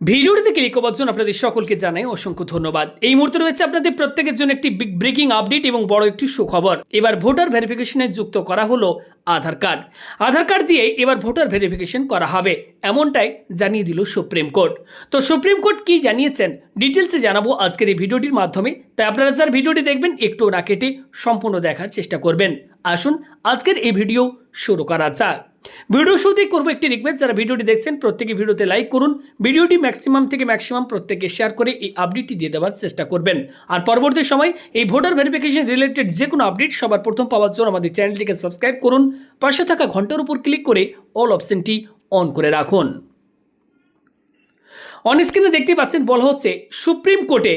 ভিডিওটিতে ক্লিক করার জন্য আপনাদের সকলকে জানাই অসংখ্য ধন্যবাদ। এই মুহূর্তে রয়েছে আপনাদের প্রত্যেকের জন্য একটি বিগ ব্রেকিং আপডেট এবং বড় একটি সুখবর। এবার ভোটার ভেরিফিকেশনে যুক্ত করা হলো আধার কার্ড। আধার কার্ড দিয়ে এবার ভোটার ভেরিফিকেশন করা হবে, এমনটাই জানিয়ে দিল সুপ্রিম কোর্ট। তো সুপ্রিম কোর্ট কি জানিয়েছেন? ডিটেলসে জানাব আজকের এই ভিডিওটির মাধ্যমে। তাই আপনারা যার ভিডিওটি দেখবেন, একটু না কেটে সম্পূর্ণ দেখার চেষ্টা করবেন। আসুন, আজকের এই ভিডিও শুরু করা যাক। ভিডিও শুরুতেই করব একটি রিকোয়েস্ট যারা ভিডিওটি দেখছেন, প্রত্যেকে ভিডিওতে লাইক করুন। ভিডিওটি ম্যাক্সিমাম থেকে ম্যাক্সিমাম প্রত্যেকে শেয়ার করে এই আপডেটটি দিয়ে দেওয়ার চেষ্টা করবেন। আর পরবর্তী সময় এই ভোটার ভেরিফিকেশন রিলেটেড যে কোনো আপডেট সবার প্রথম পাওয়ার জন্য আমাদের চ্যানেলটিকে সাবস্ক্রাইব করুন। পাশে থাকা ঘণ্টার উপর ক্লিক করে অল অপশনটি অন করে রাখুন। অন স্ক্রিনে দেখতে পাচ্ছেন, বলা হচ্ছে সুপ্রিম কোর্টে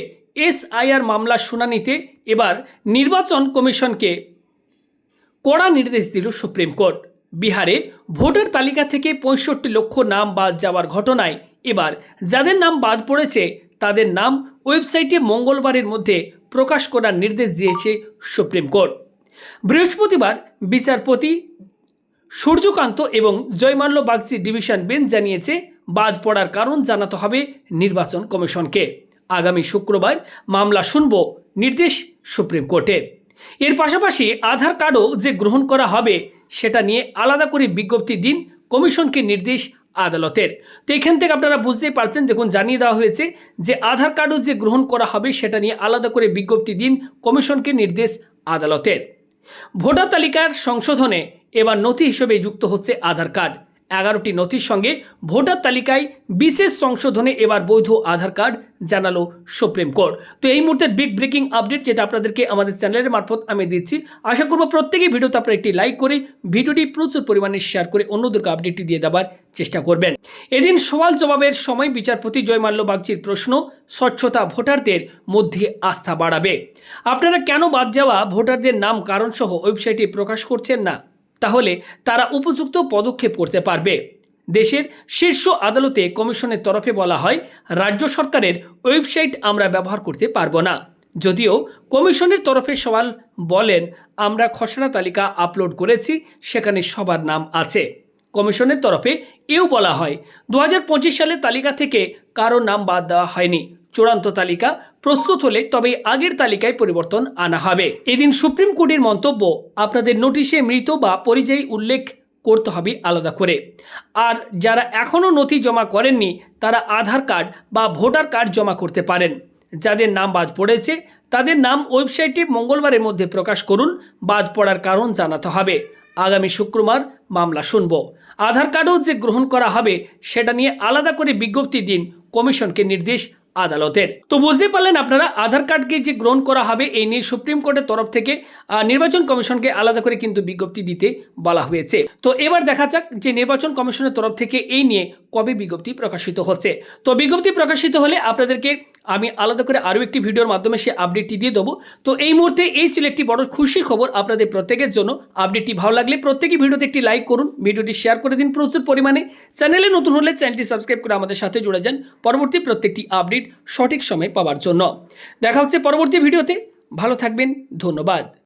এসআইআর মামলা শুনানিতে এবার নির্বাচন কমিশনকে কড়া নির্দেশ দিল সুপ্রিম কোর্ট বিহারে ভোটার তালিকা থেকে পঁয়ষট্টি লক্ষ নাম বাদ যাওয়ার ঘটনায় এবার যাদের নাম বাদ পড়েছে, তাদের নাম ওয়েবসাইটে মঙ্গলবারের মধ্যে প্রকাশ করার নির্দেশ দিয়েছে সুপ্রিম কোর্ট। বৃহস্পতিবার বিচারপতি সূর্যকান্ত এবং জয়মাল্য বাগচি ডিভিশন বেঞ্চ জানিয়েছে, বাদ পড়ার কারণ জানাতে হবে নির্বাচন কমিশনকে। আগামী শুক্রবার মামলা শুনব, নির্দেশ সুপ্রিম কোর্টের। এর পাশাপাশি আধার কার্ডও যে গ্রহণ করা হবে সেটা নিয়ে আলাদা করে বিজ্ঞপ্তি দিন কমিশনকে নির্দেশ আদালতের। তো এখান থেকে আপনারা বুঝতেই পারছেন, দেখুন, জানিয়ে দেওয়া হয়েছে যে আধার কার্ডও যে গ্রহণ করা হবে সেটা নিয়ে আলাদা করে বিজ্ঞপ্তি দিন কমিশনকে নির্দেশ আদালতের। ভোটার তালিকার সংশোধনে এবার নথি হিসেবে যুক্ত হচ্ছে আধার কার্ড। এগারোটি নথির সঙ্গে ভোটার তালিকায় বিশেষ সংশোধনে এবার বৈধ আধার কার্ড জানালো সুপ্রিম কোর্ট। তো এই মুহূর্তের বিগ ব্রেকিং আপডেট যেটা আপনাদেরকে আমাদের চ্যানেলের মারফত আমি দিচ্ছি। আশা করব প্রত্যেকেই ভিডিওতে আপনারা একটি লাইক করে ভিডিওটি প্রচুর পরিমাণে শেয়ার করে অন্যদেরকে আপডেটটি দিয়ে দেওয়ার চেষ্টা করবেন। এদিন সওয়াল জবাবের সময় বিচারপতি জয়মাল্য বাগচির প্রশ্ন, স্বচ্ছতা ভোটারদের মধ্যে আস্থা বাড়াবে। আপনারা কেন বাদ যাওয়া ভোটারদের নাম, কারণসহ ওয়েবসাইটে প্রকাশ করছেন না? তাহলে তারা উপযুক্ত পদক্ষেপ করতে পারবে। দেশের শীর্ষ আদালতে কমিশনের তরফে বলা হয়, রাজ্য সরকারের ওয়েবসাইট আমরা ব্যবহার করতে পারব না। যদিও কমিশনের তরফে সওয়াল বলেন, আমরা খসড়া তালিকা আপলোড করেছি, সেখানে সবার নাম আছে। কমিশনের তরফে এও বলা হয় দু সালে তালিকা থেকে কারও নাম বাদ দেওয়া হয়নি। চূড়ান্ত তালিকা প্রস্তুত হলে তবে আগের তালিকায় পরিবর্তন আনা হবে। এদিন সুপ্রিম কোর্টের মন্তব্য, আপনাদের নোটিশে মৃত বা পরিযায়ী উল্লেখ করতে হবে আলাদা করে। আর যারা এখনও নথি জমা করেননি, তারা আধার কার্ড বা ভোটার কার্ড জমা করতে পারেন। যাদের নাম বাদ পড়েছে, তাদের নাম ওয়েবসাইটে মঙ্গলবারের মধ্যে প্রকাশ করুন, বাদ পড়ার কারণ জানাতে হবে। আগামী শুক্রবার মামলা শুনব। আধার কার্ডও যে গ্রহণ করা হবে, সেটা নিয়ে আলাদা করে বিজ্ঞপ্তি দিন কমিশনকে নির্দেশ আদালতের। তো বুঝতে পারলেন আপনারা, আধার কার্ডকে যে গ্রহণ করা হবে, এই নিয়ে সুপ্রিম কোর্টের তরফ থেকে নির্বাচন কমিশনকে আলাদা করে কিন্তু বিজ্ঞপ্তি দিতে বলা হয়েছে। তো এবার দেখা যাক যে নির্বাচন কমিশনের তরফ থেকে এই নিয়ে কবে বিজ্ঞপ্তি প্রকাশিত হচ্ছে। তো বিজ্ঞপ্তি প্রকাশিত হলে আপনাদেরকে আমি আলাদা করে আরও একটি ভিডিওর মাধ্যমে সে আপডেটটি দিয়ে দেবো। তো এই মুহূর্তে এই ছিল একটি বড় খুশির খবর আপনাদের প্রত্যেকের জন্য। আপডেটটি ভালো লাগলে প্রত্যেকেই ভিডিওতে একটি লাইক করুন, ভিডিওটি শেয়ার করে দিন প্রচুর পরিমাণে। চ্যানেলে নতুন হলে চ্যানেলটি সাবস্ক্রাইব করে আমাদের সাথে জুড়ে যান। পরবর্তী প্রত্যেকটি আপডেট সঠিক সময়ে পাওয়ার জন্য। দেখা হচ্ছে পরবর্তী ভিডিওতে। ভালো থাকবেন ধন্যবাদ।